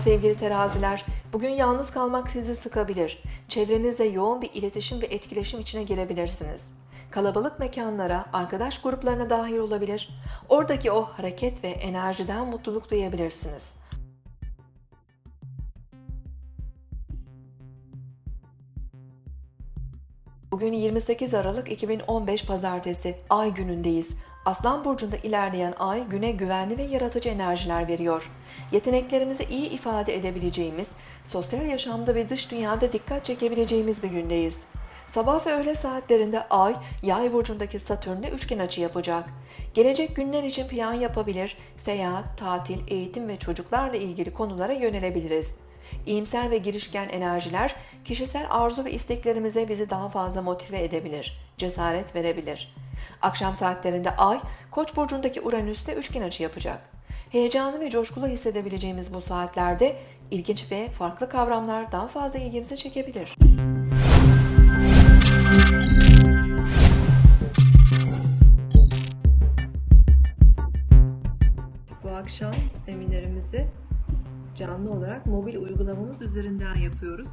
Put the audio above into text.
sevgili teraziler, bugün yalnız kalmak sizi sıkabilir. Çevrenizle yoğun bir iletişim ve etkileşim içine girebilirsiniz. Kalabalık mekanlara, arkadaş gruplarına dahil olabilir. Oradaki o hareket ve enerjiden mutluluk duyabilirsiniz. Bugün 28 Aralık 2015 Pazartesi, Ay günündeyiz. Aslan burcunda ilerleyen ay güne güvenli ve yaratıcı enerjiler veriyor. Yeteneklerimizi iyi ifade edebileceğimiz, sosyal yaşamda ve dış dünyada dikkat çekebileceğimiz bir gündeyiz. Sabah ve öğle saatlerinde Ay, Yay burcundaki Satürn'le üçgen açı yapacak. Gelecek günler için plan yapabilir, seyahat, tatil, eğitim ve çocuklarla ilgili konulara yönelebiliriz. İyimser ve girişken enerjiler kişisel arzu ve isteklerimize bizi daha fazla motive edebilir, cesaret verebilir. Akşam saatlerinde Ay, Koç burcundaki Uranüs'te üçgen açı yapacak. Heyecanlı ve coşkulu hissedebileceğimiz bu saatlerde ilginç ve farklı kavramlar daha fazla ilgimizi çekebilir. Bu akşam seminerimizi canlı olarak mobil uygulamamız üzerinden yapıyoruz.